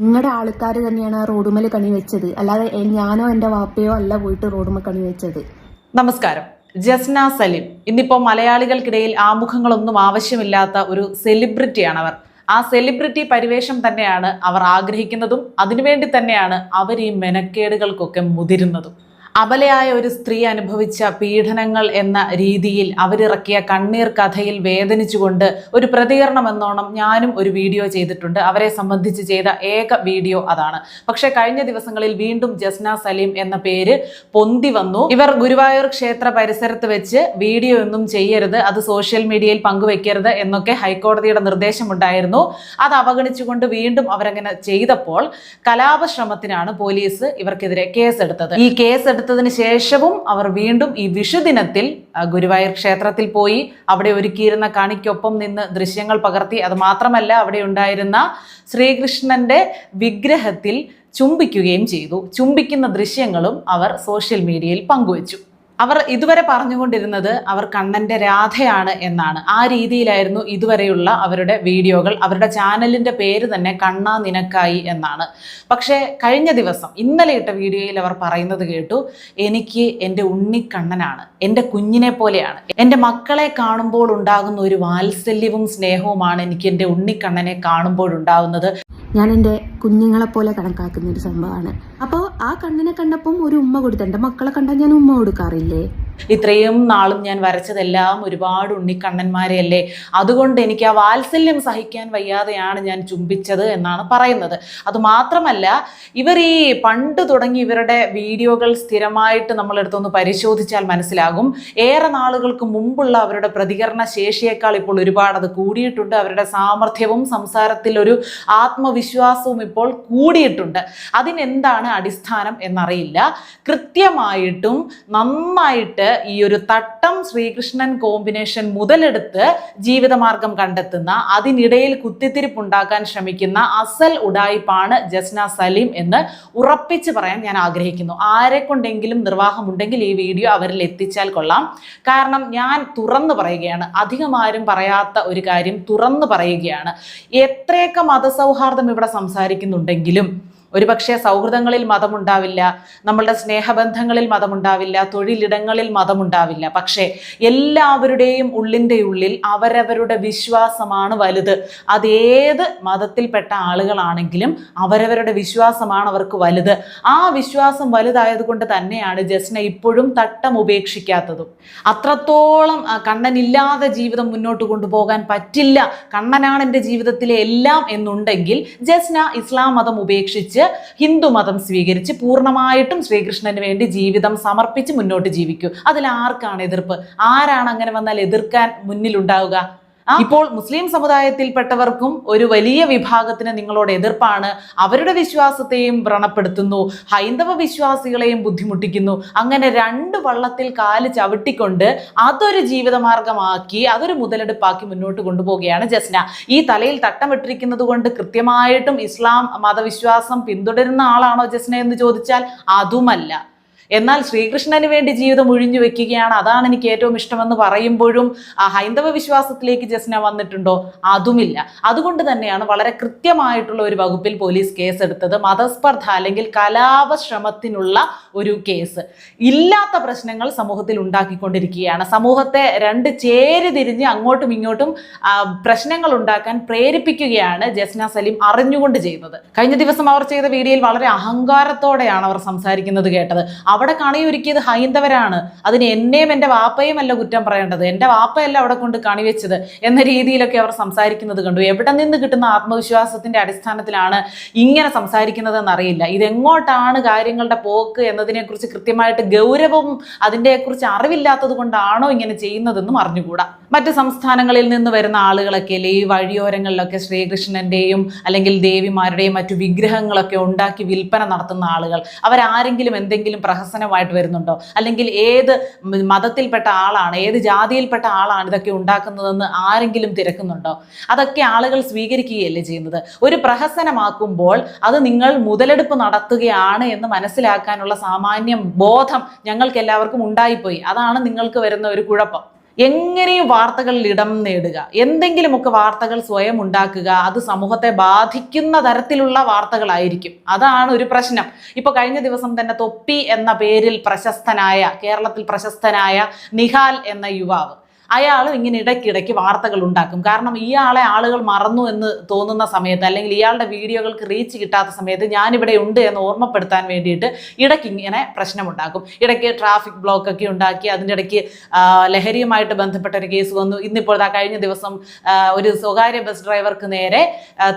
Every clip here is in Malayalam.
നിങ്ങളുടെ ആൾക്കാർ തന്നെയാണ് ആ കണി വെച്ചത്. അല്ലാതെ ഞാനോ എന്റെ വാപ്പയോ അല്ല പോയിട്ട് റോഡുമ കണി വെച്ചത്. നമസ്കാരം. ജസ്ന സലിം. ഇന്നിപ്പോ മലയാളികൾക്കിടയിൽ ആമുഖങ്ങളൊന്നും ആവശ്യമില്ലാത്ത ഒരു സെലിബ്രിറ്റിയാണ് അവർ ആ സെലിബ്രിറ്റി പരിവേഷം തന്നെയാണ് അവർ ആഗ്രഹിക്കുന്നതും അതിനുവേണ്ടി തന്നെയാണ് അവർ ഈ മെനക്കേടുകൾക്കൊക്കെ മുതിരുന്നതും. അബലയായ ഒരു സ്ത്രീ അനുഭവിച്ച പീഡനങ്ങൾ എന്ന രീതിയിൽ അവരിറക്കിയ കണ്ണീർ കഥയിൽ വേദനിച്ചുകൊണ്ട് ഒരു പ്രതികരണം എന്നോണം ഞാനും ഒരു വീഡിയോ ചെയ്തിട്ടുണ്ട്. അവരെ സംബന്ധിച്ച് ചെയ്ത ഏക വീഡിയോ അതാണ്. പക്ഷെ കഴിഞ്ഞ ദിവസങ്ങളിൽ വീണ്ടും ജസ്ന സലീം എന്ന പേര് പൊന്തി വന്നു. ഇവർ ഗുരുവായൂർ ക്ഷേത്ര പരിസരത്ത് വെച്ച് വീഡിയോ ഒന്നും ചെയ്യരുത് അത് സോഷ്യൽ മീഡിയയിൽ പങ്കുവെക്കരുത് എന്നൊക്കെ ഹൈക്കോടതിയുടെ നിർദ്ദേശമുണ്ടായിരുന്നു. അത് അവഗണിച്ചുകൊണ്ട് വീണ്ടും അവരങ്ങനെ ചെയ്തപ്പോൾ കലാപശ്രമത്തിനാണ് പോലീസ് ഇവർക്കെതിരെ കേസെടുത്തത്. ഈ കേസ് എടുത്തതിന് ശേഷവും അവർ വീണ്ടും ഈ വിഷുദിനത്തിൽ ഗുരുവായൂർ ക്ഷേത്രത്തിൽ പോയി അവിടെ ഒരുക്കിയിരുന്ന കണിക്കൊപ്പം നിന്ന് ദൃശ്യങ്ങൾ പകർത്തി. അത് മാത്രമല്ല അവിടെ ഉണ്ടായിരുന്ന ശ്രീകൃഷ്ണന്റെ വിഗ്രഹത്തിൽ ചുംബിക്കുകയും ചെയ്തു. ചുംബിക്കുന്ന ദൃശ്യങ്ങളും അവർ സോഷ്യൽ മീഡിയയിൽ പങ്കുവച്ചു. അവർ ഇതുവരെ പറഞ്ഞുകൊണ്ടിരുന്നത് അവർ കണ്ണന്റെ രാധയാണ് എന്നാണ്. ആ രീതിയിലായിരുന്നു ഇതുവരെയുള്ള അവരുടെ വീഡിയോകൾ. അവരുടെ ചാനലിന്റെ പേര് തന്നെ കണ്ണാ നിനക്കായി എന്നാണ്. പക്ഷേ കഴിഞ്ഞ ദിവസം ഇന്നലെ ഇട്ട വീഡിയോയിൽ അവർ പറയുന്നത് കേട്ടു എനിക്ക് എന്റെ ഉണ്ണിക്കണ്ണനാണ്. എന്റെ കുഞ്ഞിനെ പോലെയാണ്. എന്റെ മക്കളെ കാണുമ്പോൾ ഉണ്ടാകുന്ന ഒരു വാത്സല്യവും സ്നേഹവുമാണ് എനിക്ക് എന്റെ ഉണ്ണിക്കണ്ണനെ കാണുമ്പോൾ ഉണ്ടാകുന്നത്. ഞാൻ എന്റെ കുഞ്ഞുങ്ങളെ പോലെ കണക്കാക്കുന്ന ഒരു സംഭവമാണ്. അപ്പോൾ ആ കണ്ണിനെ കണ്ടപ്പം ഒരു ഉമ്മ കൊടുത്തു എന്റെ മക്കളെ കണ്ടാൽ ഞാൻ ഉമ്മ കൊടുക്കാറില്ലേ? ഇത്രയും നാളും ഞാൻ വരച്ചതെല്ലാം ഒരുപാട് ഉണ്ണിക്കണ്ണന്മാരെയല്ലേ? അതുകൊണ്ട് എനിക്ക് ആ വാത്സല്യം സഹിക്കാൻ വയ്യാതെയാണ് ഞാൻ ചുംബിച്ചത് എന്നാണ് പറയുന്നത്. അതുമാത്രമല്ല ഇവർ ഈ പണ്ട് തുടങ്ങി ഇവരുടെ വീഡിയോകൾ സ്ഥിരമായിട്ട് നമ്മളെടുത്തൊന്ന് പരിശോധിച്ചാൽ മനസ്സിലാകും. ഏറെ നാളുകൾക്ക് മുമ്പുള്ള അവരുടെ പ്രതികരണ ശേഷിയേക്കാൾ ഇപ്പോൾ ഒരുപാട് അത് കൂടിയിട്ടുണ്ട്. അവരുടെ സാമർഥ്യവും സംസാരത്തിൽ ഒരു ആത്മവിശ്വാസവും ഇപ്പോൾ കൂടിയിട്ടുണ്ട്. അതിനെന്താണ് അടിസ്ഥാനം എന്നറിയില്ല. കൃത്യമായിട്ടും നന്നായിട്ട് ഈ ഒരു തട്ടം ശ്രീകൃഷ്ണൻ കോമ്പിനേഷൻ മുതലെടുത്ത് ജീവിതമാർഗം കണ്ടെത്തുന്ന അതിനിടയിൽ കുത്തിത്തിരിപ്പുണ്ടാക്കാൻ ശ്രമിക്കുന്ന അസൽ ഉടായിപ്പാണ് ജസ്ന സലീം എന്ന് ഉറപ്പിച്ച് പറയാൻ ഞാൻ ആഗ്രഹിക്കുന്നു. ആരെ കൊണ്ടെങ്കിലും നിർവാഹമുണ്ടെങ്കിൽ ഈ വീഡിയോ അവരിൽ എത്തിച്ചാൽ കൊള്ളാം. കാരണം ഞാൻ തുറന്നു പറയുകയാണ്. അധികം ആരും പറയാത്ത ഒരു കാര്യം തുറന്നു പറയുകയാണ്. എത്രയൊക്കെ മതസൗഹാർദ്ദം ഇവിടെ സംസാരിക്കുന്നുണ്ടെങ്കിലും ഒരുപക്ഷെ സൗഹൃദങ്ങളിൽ മതമുണ്ടാവില്ല നമ്മളുടെ സ്നേഹബന്ധങ്ങളിൽ മതമുണ്ടാവില്ല തൊഴിലിടങ്ങളിൽ മതമുണ്ടാവില്ല. പക്ഷേ എല്ലാവരുടെയും ഉള്ളിന്റെ ഉള്ളിൽ അവരവരുടെ വിശ്വാസമാണ് വലുത്. അതേത് മതത്തിൽപ്പെട്ട ആളുകളാണെങ്കിലും അവരവരുടെ വിശ്വാസമാണ് അവർക്ക് വലുത്. ആ വിശ്വാസം വലുതായതുകൊണ്ട് തന്നെയാണ് ജസ്ന ഇപ്പോഴും തട്ടം ഉപേക്ഷിക്കാത്തതും. അത്രത്തോളം കണ്ണനില്ലാതെ ജീവിതം മുന്നോട്ട് കൊണ്ടുപോകാൻ പറ്റില്ല. കണ്ണനാണ് എന്റെ ജീവിതത്തിലെ എല്ലാം എന്നുണ്ടെങ്കിൽ ജസ്ന ഇസ്ലാം മതം ഉപേക്ഷിച്ച് ഹിന്ദു മതം സ്വീകരിച്ച് പൂർണമായിട്ടും ശ്രീകൃഷ്ണന് വേണ്ടി ജീവിതം സമർപ്പിച്ച് മുന്നോട്ട് ജീവിക്കൂ. അതിൽ ആർക്കാണ് എതിർപ്പ്? ആരാണ് അങ്ങനെ വന്നാൽ എതിർക്കാൻ മുന്നിലുണ്ടാവുക? ഇപ്പോൾ മുസ്ലിം സമുദായത്തിൽപ്പെട്ടവർക്കും ഒരു വലിയ വിഭാഗത്തിന് നിങ്ങളോട് എതിർപ്പാണ്. അവരുടെ വിശ്വാസത്തെയും വ്രണപ്പെടുത്തുന്നു. ഹൈന്ദവ വിശ്വാസികളെയും ബുദ്ധിമുട്ടിക്കുന്നു. അങ്ങനെ രണ്ട് വള്ളത്തിൽ കാൽ ചവിട്ടിക്കൊണ്ട് അതൊരു ജീവിതമാർഗമാക്കി അതൊരു മുതലെടുപ്പാക്കി മുന്നോട്ട് കൊണ്ടുപോവുകയാണ് ജസ്ന. ഈ തലയിൽ തട്ടമിട്ടിരിക്കുന്നത് കൊണ്ട് കൃത്യമായിട്ടും ഇസ്ലാം മതവിശ്വാസം പിന്തുടരുന്ന ആളാണോ ജസ്ന എന്ന് ചോദിച്ചാൽ അതുമല്ല. എന്നാൽ ശ്രീകൃഷ്ണന് വേണ്ടി ജീവിതം ഒഴിഞ്ഞു വെക്കുകയാണ്. അതാണ് എനിക്ക് ഏറ്റവും ഇഷ്ടമെന്ന് പറയുമ്പോഴും ആ ഹൈന്ദവ വിശ്വാസത്തിലേക്ക് ജസ്ന വന്നിട്ടുണ്ടോ? അതുമില്ല. അതുകൊണ്ട് തന്നെയാണ് വളരെ കൃത്യമായിട്ടുള്ള ഒരു വകുപ്പിൽ പോലീസ് കേസ് എടുത്തത് മതസ്പർദ്ധ അല്ലെങ്കിൽ കലാപശ്രമത്തിനുള്ള ഒരു കേസ്. ഇല്ലാത്ത പ്രശ്നങ്ങൾ സമൂഹത്തിൽ ഉണ്ടാക്കിക്കൊണ്ടിരിക്കുകയാണ്. സമൂഹത്തെ രണ്ട് ചേരി തിരിഞ്ഞ് അങ്ങോട്ടും ഇങ്ങോട്ടും പ്രശ്നങ്ങൾ ഉണ്ടാക്കാൻ പ്രേരിപ്പിക്കുകയാണ് ജസ്ന സലീം അറിഞ്ഞുകൊണ്ട് ചെയ്യുന്നത് കഴിഞ്ഞ ദിവസം അവർ ചെയ്ത വീഡിയോയിൽ വളരെ അഹങ്കാരത്തോടെയാണ് അവർ സംസാരിക്കുന്നത് കേട്ടത്. അവിടെ കണിയൊരുക്കിയത് ഹൈന്ദവരാണ്. അതിന് എന്നെയും എന്റെ വാപ്പയും അല്ല കുറ്റം പറയേണ്ടത്. എന്റെ വാപ്പയല്ല അവിടെ കൊണ്ട് കണിവെച്ചത് എന്ന രീതിയിലൊക്കെ അവർ സംസാരിക്കുന്നത് കണ്ടു. എവിടെ നിന്ന് കിട്ടുന്ന ആത്മവിശ്വാസത്തിന്റെ അടിസ്ഥാനത്തിലാണ് ഇങ്ങനെ സംസാരിക്കുന്നതെന്ന് അറിയില്ല ഇതെങ്ങോട്ടാണ് കാര്യങ്ങളുടെ പോക്ക് എന്നതിനെക്കുറിച്ച് കൃത്യമായിട്ട് ഗൗരവവും അതിന്റെക്കുറിച്ച് അറിവില്ലാത്തത് കൊണ്ടാണോ ഇങ്ങനെ ചെയ്യുന്നതെന്നും അറിഞ്ഞുകൂടാ. മറ്റ് സംസ്ഥാനങ്ങളിൽ നിന്ന് വരുന്ന ആളുകളൊക്കെ അല്ലേ ഈ വഴിയോരങ്ങളിലൊക്കെ ശ്രീകൃഷ്ണന്റെയും അല്ലെങ്കിൽ ദേവിമാരുടെയും മറ്റു വിഗ്രഹങ്ങളൊക്കെ ഉണ്ടാക്കി വിൽപ്പന നടത്തുന്ന ആളുകൾ. അവരാരെങ്കിലും എന്തെങ്കിലും പ്രഹസനമായിട്ട് വരുന്നുണ്ടോ? അല്ലെങ്കിൽ ഏത് മതത്തിൽപ്പെട്ട ആളാണ് ഏത് ജാതിയിൽപ്പെട്ട ആളാണ് ഇതൊക്കെ ഉണ്ടാക്കുന്നതെന്ന് ആരെങ്കിലും തിരക്കുന്നുണ്ടോ? അതൊക്കെ ആളുകൾ സ്വീകരിക്കുകയല്ലേ ചെയ്യുന്നത്? ഒരു പ്രഹസനമാക്കുമ്പോൾ അത് നിങ്ങൾ മുതലെടുപ്പ് നടത്തുകയാണ് എന്ന് മനസ്സിലാക്കാനുള്ള സാമാന്യ ബോധം ഞങ്ങൾക്ക് എല്ലാവർക്കും ഉണ്ടായിപ്പോയി. അതാണ് നിങ്ങൾക്ക് വരുന്ന ഒരു കുഴപ്പം. എങ്ങനെയും വാർത്തകളിൽ ഇടം നേടുക. എന്തെങ്കിലുമൊക്കെ വാർത്തകൾ സ്വയം ഉണ്ടാക്കുക. അത് സമൂഹത്തെ ബാധിക്കുന്ന തരത്തിലുള്ള വാർത്തകളായിരിക്കും. അതാണ് ഒരു പ്രശ്നം. ഇപ്പൊ കഴിഞ്ഞ ദിവസം തന്നെ തൊപ്പി എന്ന പേരിൽ പ്രശസ്തനായ കേരളത്തിൽ പ്രശസ്തനായ നിഹാൽ എന്ന യുവാവ് അയാളും ഇങ്ങനെ ഇടയ്ക്കിടയ്ക്ക് വാർത്തകൾ ഉണ്ടാക്കും. കാരണം ഇയാളെ ആളുകൾ മറന്നു എന്ന് തോന്നുന്ന സമയത്ത് അല്ലെങ്കിൽ ഇയാളുടെ വീഡിയോകൾക്ക് റീച്ച് കിട്ടാത്ത സമയത്ത് ഞാനിവിടെ ഉണ്ട് എന്ന് ഓർമ്മപ്പെടുത്താൻ വേണ്ടിയിട്ട് ഇടയ്ക്ക് ഇങ്ങനെ പ്രശ്നമുണ്ടാക്കും. ഇടയ്ക്ക് ട്രാഫിക് ബ്ലോക്ക് ഒക്കെ ഉണ്ടാക്കി അതിന്റെ ഇടയ്ക്ക് ലഹരിയുമായിട്ട് ബന്ധപ്പെട്ട ഒരു കേസ് വന്നു. ഇന്നിപ്പോൾ ആ കഴിഞ്ഞ ദിവസം ഒരു സ്വകാര്യ ബസ് ഡ്രൈവർക്ക് നേരെ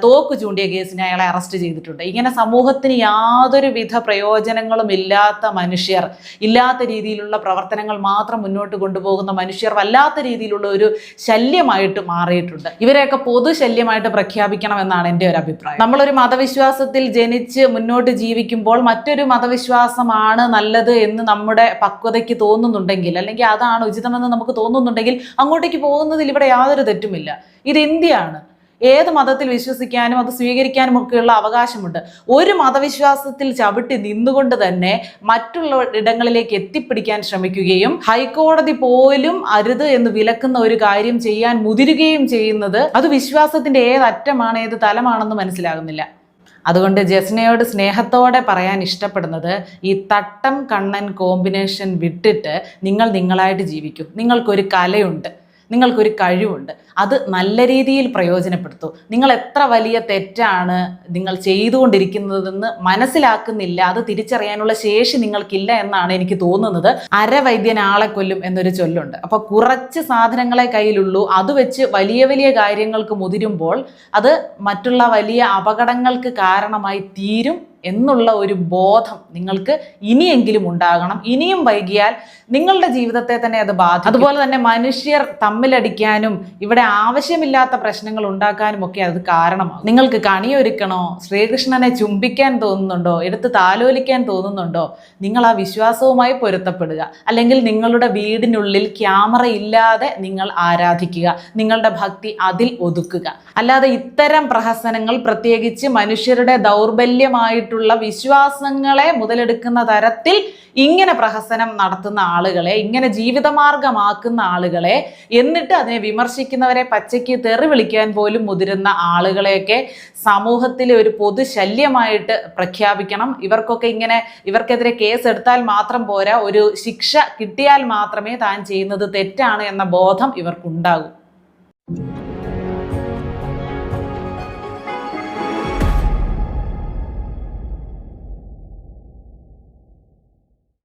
തോക്ക് ചൂണ്ടിയ കേസിന് അയാളെ അറസ്റ്റ് ചെയ്തിട്ടുണ്ട്. ഇങ്ങനെ സമൂഹത്തിന് യാതൊരു വിധ പ്രയോജനങ്ങളും ഇല്ലാത്ത മനുഷ്യർ ഇല്ലാത്ത രീതിയിലുള്ള പ്രവർത്തനങ്ങൾ മാത്രം മുന്നോട്ട് കൊണ്ടുപോകുന്ന മനുഷ്യർ വല്ലാത്ത രീതിയിലുള്ള ഒരു ശല്യമായിട്ട് മാറിയിട്ടുണ്ട്. ഇവരെയൊക്കെ പൊതു ശല്യമായിട്ട് പ്രഖ്യാപിക്കണം എന്നാണ് എന്റെ ഒരു അഭിപ്രായം. നമ്മളൊരു മതവിശ്വാസത്തിൽ ജനിച്ച് മുന്നോട്ട് ജീവിക്കുമ്പോൾ മറ്റൊരു മതവിശ്വാസമാണ് നല്ലത് എന്ന് നമ്മുടെ പക്വതയ്ക്ക് തോന്നുന്നുണ്ടെങ്കിൽ അല്ലെങ്കിൽ അതാണ് ഉചിതമെന്ന് നമുക്ക് തോന്നുന്നുണ്ടെങ്കിൽ അങ്ങോട്ടേക്ക് പോകുന്നതിൽ ഇവിടെ യാതൊരു തെറ്റുമില്ല. ഇത് ഇന്ത്യയാണ്. ഏത് മതത്തിൽ വിശ്വസിക്കാനും അത് സ്വീകരിക്കാനും ഒക്കെയുള്ള അവകാശമുണ്ട്. ഒരു മതവിശ്വാസത്തിൽ ചവിട്ടി നിന്നുകൊണ്ട് തന്നെ മറ്റുള്ള ഇടങ്ങളിലേക്ക് എത്തിപ്പിടിക്കാൻ ശ്രമിക്കുകയും ഹൈക്കോടതി പോലും അരുത് എന്ന് വിലക്കുന്ന ഒരു കാര്യം ചെയ്യാൻ മുതിരുകയും ചെയ്യുന്നത് അത് വിശ്വാസത്തിന്റെ ഏത് അറ്റമാണ് ഏത് തലമാണെന്ന് മനസ്സിലാകുന്നില്ല. അതുകൊണ്ട് ജസ്നയോട് സ്നേഹത്തോടെ പറയാൻ ഇഷ്ടപ്പെടുന്നത് ഈ തട്ടം കണ്ണൻ കോമ്പിനേഷൻ വിട്ടിട്ട് നിങ്ങൾ നിങ്ങളായിട്ട് ജീവിക്കൂ. നിങ്ങൾക്കൊരു കലയുണ്ട്. നിങ്ങൾക്കൊരു കഴിവുണ്ട്. അത് നല്ല രീതിയിൽ പ്രയോജനപ്പെടുത്തൂ. നിങ്ങൾ എത്ര വലിയ തെറ്റാണ് നിങ്ങൾ ചെയ്തുകൊണ്ടിരിക്കുന്നതെന്ന് മനസ്സിലാക്കുന്നില്ല. അത് തിരിച്ചറിയാനുള്ള ശേഷി നിങ്ങൾക്കില്ല എന്നാണ് എനിക്ക് തോന്നുന്നത്. അരവൈദ്യൻ ആളെ കൊല്ലും എന്നൊരു ചൊല്ലുണ്ട്. അപ്പോൾ കുറച്ച് സാധനങ്ങളെ കയ്യിലുള്ളൂ. അത് വെച്ച് വലിയ വലിയ കാര്യങ്ങൾക്ക് മുതിരുമ്പോൾ അത് മറ്റുള്ള വലിയ അപകടങ്ങൾക്ക് കാരണമായി തീരും എന്നുള്ള ഒരു ബോധം നിങ്ങൾക്ക് ഇനിയെങ്കിലും ഉണ്ടാകണം. ഇനിയും വൈകിയാൽ നിങ്ങളുടെ ജീവിതത്തെ തന്നെ അത് ബാധിക്കും. അതുപോലെ തന്നെ മനുഷ്യർ തമ്മിലടിക്കാനും ഇവിടെ ആവശ്യമില്ലാത്ത പ്രശ്നങ്ങൾ ഉണ്ടാക്കാനും ഒക്കെ അത് കാരണമാകും. നിങ്ങൾക്ക് കണിയൊരുക്കണോ? ശ്രീകൃഷ്ണനെ ചുംബിക്കാൻ തോന്നുന്നുണ്ടോ? എടുത്ത് താലോലിക്കാൻ തോന്നുന്നുണ്ടോ? നിങ്ങൾ ആ വിശ്വാസവുമായി പൊരുത്തപ്പെടുക. അല്ലെങ്കിൽ നിങ്ങളുടെ വീടിനുള്ളിൽ ക്യാമറ ഇല്ലാതെ നിങ്ങൾ ആരാധിക്കുക. നിങ്ങളുടെ ഭക്തി അതിൽ ഒതുക്കുക. അല്ലാതെ ഇത്തരം പ്രഹസനങ്ങൾ പ്രത്യേകിച്ച് മനുഷ്യരുടെ ദൗർബല്യമായിട്ടുള്ള വിശ്വാസങ്ങളെ മുതലെടുക്കുന്ന തരത്തിൽ ഇങ്ങനെ പ്രഹസനം നടത്തുന്ന ആളുകളെ ഇങ്ങനെ ജീവിതമാർഗമാക്കുന്ന ആളുകളെ എന്നിട്ട് അതിനെ വിമർശിക്കുന്നവരെ പച്ചയ്ക്ക് തെറി വിളിക്കാൻ പോലും മുതിരുന്ന ആളുകളെയൊക്കെ സമൂഹത്തിലെ ഒരു പൊതുശല്യമായിട്ട് പ്രഖ്യാപിക്കണം. ഇവർക്കൊക്കെ ഇങ്ങനെ ഇവർക്കെതിരെ കേസ് എടുത്താൽ മാത്രം പോരാ ഒരു ശിക്ഷ കിട്ടിയാൽ മാത്രമേ താൻ ചെയ്യുന്നത് തെറ്റാണ് എന്ന ബോധം ഇവർക്കുണ്ടാകൂ.